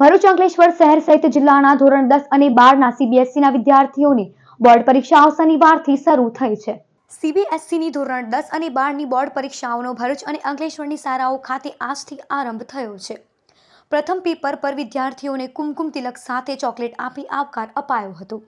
ભરૂચ અંકલેશ્વર શહેર સહિત જિલ્લાના ધોરણ દસ અને બારના સીબીએસઈના વિદ્યાર્થીઓની બોર્ડ પરીક્ષાઓ શનિવારથી શરૂ થઈ છે. સીબીએસઈની ધોરણ દસ અને બારની બોર્ડ પરીક્ષાઓનો ભરૂચ અને અંકલેશ્વરની શાળાઓ ખાતે આજથી આરંભ થયો છે. પ્રથમ પેપર પર વિદ્યાર્થીઓને કુમકુમ તિલક સાથે ચોકલેટ આપી આવકાર અપાયો હતો.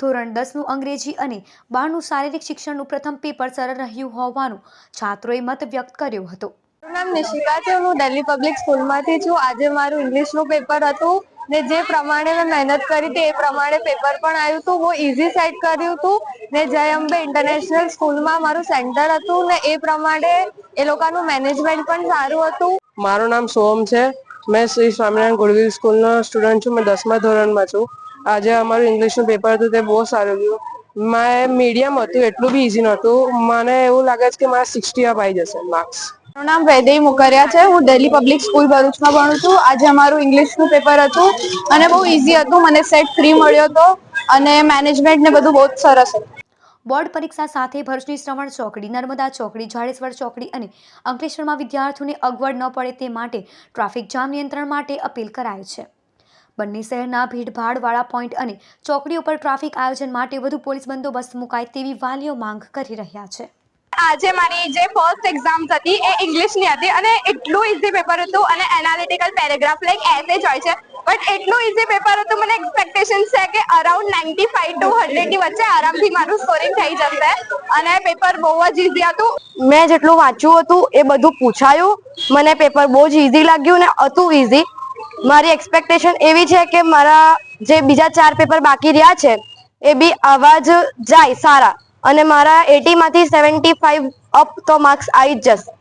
ધોરણ દસનું અંગ્રેજી અને બારનું શારીરિક શિક્ષણનું પ્રથમ પેપર સરળ રહ્યું હોવાનું છાત્રોએ મત વ્યક્ત કર્યો હતો. નામ નિશિકા છે, હું દિલ્હી પબ્લિક સ્કૂલમાંથી છું. આજે મારું ઇંગ્લિશનું પેપર હતું ને જે પ્રમાણે મેં મહેનત કરી હતી, એ પ્રમાણે પેપર પણ આવ્યું હતું. બહુ ઇઝી સેટ કર્યું હતું ને જય અંબે ઇન્ટરનેશનલ સ્કૂલમાં મારું સેન્ટર હતું ને એ પ્રમાણે એ લોકોનું મેનેજમેન્ટ પણ સારું હતું. મારું નામ સોમ છે. મેં શ્રી સ્વામિનારાયણ ગુડવિલ સ્કૂલનો સ્ટુડન્ટ છું. મેં દસમા ધોરણમાં છું. આજે અમારું ઇંગ્લિશનું પેપર હતું, તે બહુ સારું ગયું. મેં મીડિયમ હતું, એટલું બી ઇઝી નહોતું. મને એવું લાગે છે કે મારા સિક્સટી અપ આવી જશે માર્ક્સ મારું નામ વૈદેહી મુકરિયા છે. હું દિલ્હી પબ્લિક સ્કૂલ ભરૂચમાં ભણું છું. આજે અમારું ઇંગ્લિશનું પેપર હતું અને બહુ ઇઝી હતું. મને સેટ ફ્રી મળ્યો હતો અને મેનેજમેન્ટ ને બધું બહુ જ સરસ હતું. બોર્ડ પરીક્ષા સાથે ભરૂચની શ્રવણ ચોકડી, નર્મદા ચોકડી, જાડેશ્વર ચોકડી અને અંકલેશ્વરમાં વિદ્યાર્થીઓને અગવડ ન પડે તે માટે ટ્રાફિક જામ નિયંત્રણ માટે અપીલ કરાઈ છે. બંને શહેરના ભીડભાડવાળા પોઈન્ટ અને ચોકડીઓ પર ટ્રાફિક આયોજન માટે વધુ પોલીસ બંદોબસ્ત મુકાય તેવી વાલીઓ માંગ કરી રહ્યા છે. આજે મારી જે ફર્સ્ટ એક્ઝામ હતી એ ઇંગ્લિશની હતી અને એટલું ઇઝી પેપર હતું અને એનાલિટિકલ પેરેગ્રાફ લાઈક એસે જ હોય છે. બટ એટલું ઇઝી પેપર હતું, મને એક્સપેક્ટેશન છે કે અરાઉન્ડ નાઇન્ટી ફાઈવ ટુ હંડ્રેડની વચ્ચે આરામથી મારું સ્કોરિંગ થઈ જશે. અને પેપર બહુ જ ઇઝી હતું. મેં જેટલું વાંચ્યું હતું એ બધું પૂછાયું. મને પેપર બહુ જ ઇઝી લાગ્યું ને હતું ઇઝી મારી એક્સપેક્ટેશન એવી છે કે મારા જે બીજા ચાર પેપર બાકી રહ્યા છે, એ બી આવા જ જાય સારા. અને મારા એટીમાંથી સેવન્ટી ફાઈવ અપ તો માર્ક્સ આવી જ જશે.